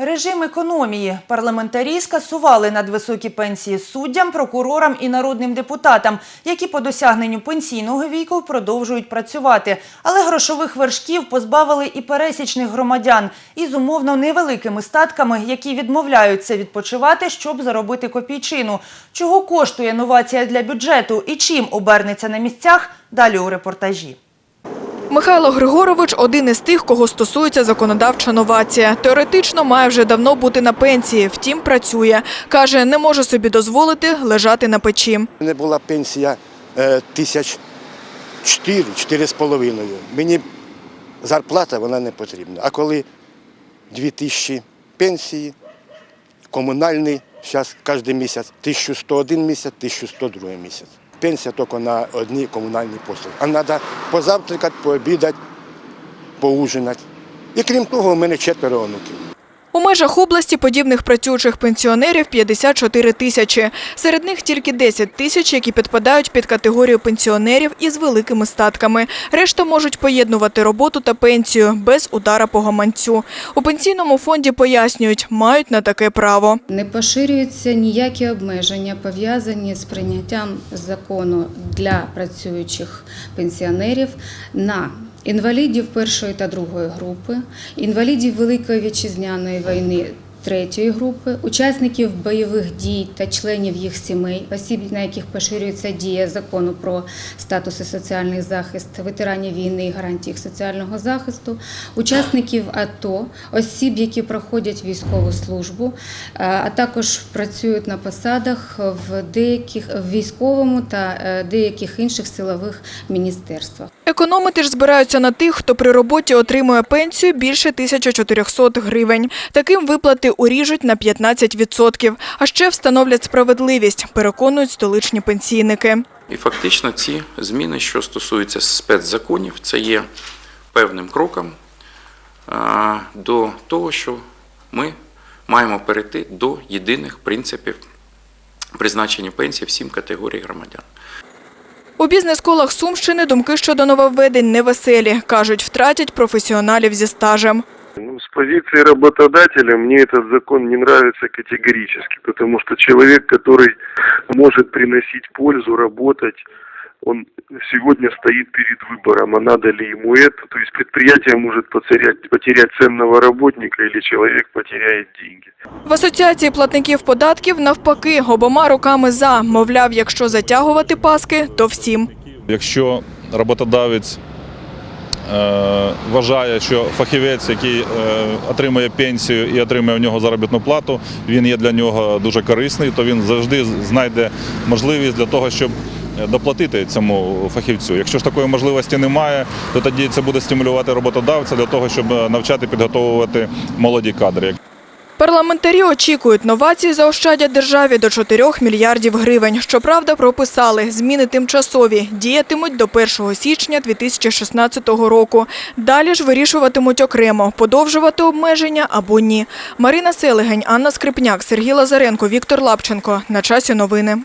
Режим економії. Парламентарі скасували надвисокі пенсії суддям, прокурорам і народним депутатам, які по досягненню пенсійного віку продовжують працювати. Але грошових вершків позбавили і пересічних громадян із умовно невеликими статками, які відмовляються відпочивати, щоб заробити копійчину. Чого коштує новація для бюджету і чим обернеться на місцях? Далі у репортажі. Михайло Григорович – один із тих, кого стосується законодавча новація. Теоретично має вже давно бути на пенсії, втім працює. Каже, не може собі дозволити лежати на печі. Мене була пенсія е, тисяч чотири, чотири з половиною. Мені зарплата вона не потрібна. А коли дві тисячі пенсії, комунальний, зараз кожен місяць 1101 місяць, 1102 місяць. Пенсія тільки на одні комунальні послуги. А треба позавтракати, пообідати, поужинати. І крім того, у мене четверо онуків. У межах області подібних працюючих пенсіонерів 54 тисячі. Серед них тільки 10 тисяч, які підпадають під категорію пенсіонерів із великими статками. Решта можуть поєднувати роботу та пенсію без удара по гаманцю. У пенсійному фонді пояснюють, мають на таке право. Не поширюються ніякі обмеження, пов'язані з прийняттям закону для працюючих пенсіонерів на інвалідів першої та другої групи, інвалідів Великої вітчизняної війни. Третьої групи, учасників бойових дій та членів їх сімей, осіб, на яких поширюється дія закону про статус і соціальний захист ветеранів війни і гарантії їх соціального захисту, учасників АТО, осіб, які проходять військову службу, е, а також працюють на посадах в деяких в військовому та е, деяких інших силових міністерствах. Економити ж збираються на тих, хто при роботі отримує пенсію більше 1400 гривень. Таким виплати уріжуть на 15%. А ще встановлять справедливість, переконують столичні пенсійники. І фактично ці зміни, що стосуються спецзаконів, це є певним кроком до того, що ми маємо перейти до єдиних принципів призначення пенсії всім категорій громадян. У бізнес-колах Сумщини думки щодо нововведень невеселі. Кажуть, втратять професіоналів зі стажем Ну, с позиции работодателя мне этот закон не нравится категорически, потому что человек, который может приносить пользу, работать, он сегодня стоит перед выбором, а надо ли ему это. То есть предприятие может потерять, потерять ценного работника или человек потеряет деньги. В асоціації платників податків навпаки обома руками за. Мовляв, якщо затягувати паски, то всім. Якщо роботодавець е, вважає, що фахівець, який е, отримує пенсію і отримує в нього заробітну плату, він є для нього дуже корисний, то він завжди знайде можливість для того, щоб е, доплатити цьому фахівцю. Якщо ж такої можливості немає, то тоді це буде стимулювати роботодавця для того, щоб е, навчати підготовувати молоді кадри. Парламентарі очікують, новації заощадять державі до 4 мільярдів гривень. Щоправда, прописали, зміни тимчасові, діятимуть до 1 січня 2016 року. Далі ж вирішуватимуть окремо, подовжувати обмеження або ні. Марина Селегень, Анна Скрипняк, Сергій Лазаренко, Віктор Лапченко. На часі новини.